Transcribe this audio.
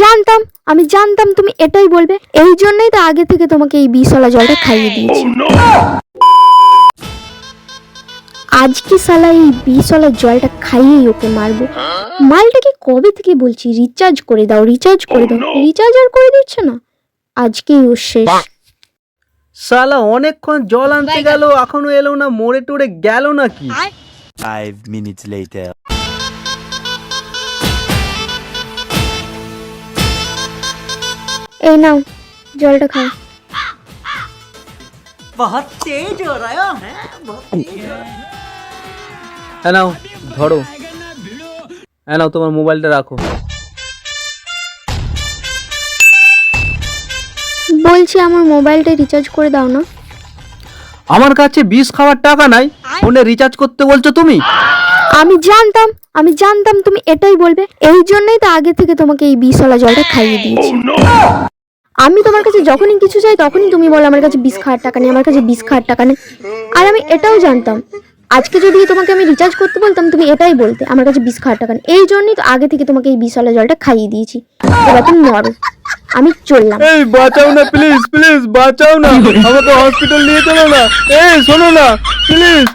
জানতাম আমি জানতাম তুমি এটাই বলবে। এই জন্যই তো আগে থেকে তোমাকে এই বিষওয়ালা জলটা খাইয়ে দিয়েছি। আজকে সালা এই বিষওয়ালা জলটা খাইয়েই ওকে মারবো? মালটাকে কবে থেকে বলছি? রিচার্জ করে দাও রিচার্জ করে দাও। রিচার্জ আর করে দিচ্ছে না। আজকেই ও শেষ। সালা অনেকক্ষণ জল আনতে গেল এখনও এলো না মোড়ে টোড়ে গেল নাকি? Five minutes later. এই নাও জলটা খাও। হ্যাঁ নাও ধরো। হ্যাঁ নাও তোমার মোবাইলটা রাখো। বলছি আমার মোবাইলটা রিচার্জ করে দাও না। আমার কাছে বিষ খাওয়ার টাকা নাই ফোনে রিচার্জ করতে বলছো তুমি? আমি জানতাম আমি জানতাম তুমি এটাই বলবে। এই জন্যই তো আগে থেকে তোমাকে এই বিষওয়ালা জলটা খাইয়ে দিয়েছি। আমি তোমার কাছে যখনই কিছু চাই, তখনই তুমি বলো আমার কাছে বিষ খাওয়ার টাকা নেই, আমার কাছে বিষ খাওয়ার টাকা নেই। আর আমি এটাও জানতাম। আজকে যদি তোমাকে আমি রিচার্জ করতে বলতাম, তুমি এটাই বলতে, আমার কাছে বিষ খাওয়ার টাকা নেই। এই জন্যই তো আগে থেকে তোমাকে এই বিষওয়ালা জলটা খাইয়ে দিয়েছি। এবার তুমি মরো। আমি চললাম। এই, বাঁচাও না প্লিজ প্লিজ বাঁচাও না। আমাকে হসপিটাল নিয়ে চলো না। এই, শোনো না প্লিজ